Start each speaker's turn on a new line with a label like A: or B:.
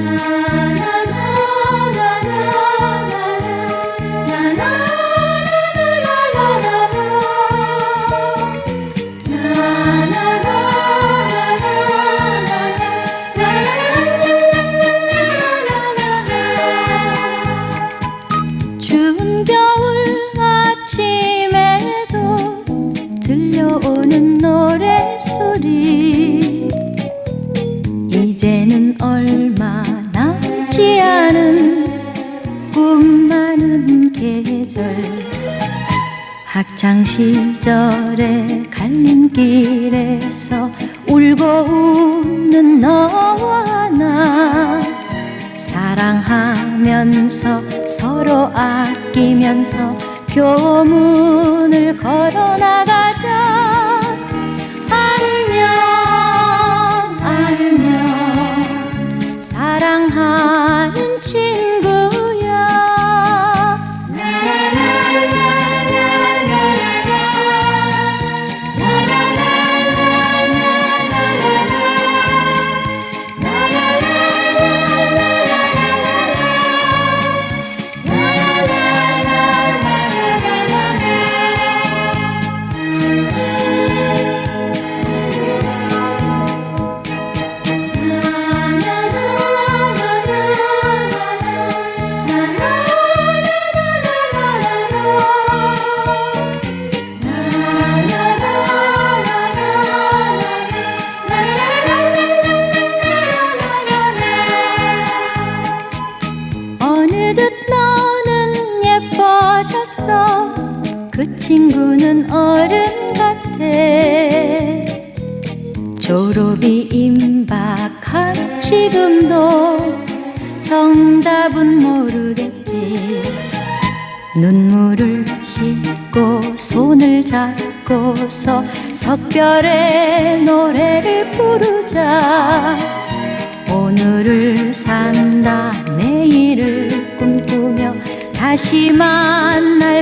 A: Música 계절 학창 시절의 갈림길에서 울고 웃는 너와 나 사랑하면서 서로 아끼면서 교문을 걸어 나가자 어느 친구는 어른 같아. 졸업이 임박한 지금도 정답은 모르겠지. 눈물을 씻고 손을 잡고서 석별의 노래를 부르자. 오늘을 산다 내일을 꿈꾸며 다시 만나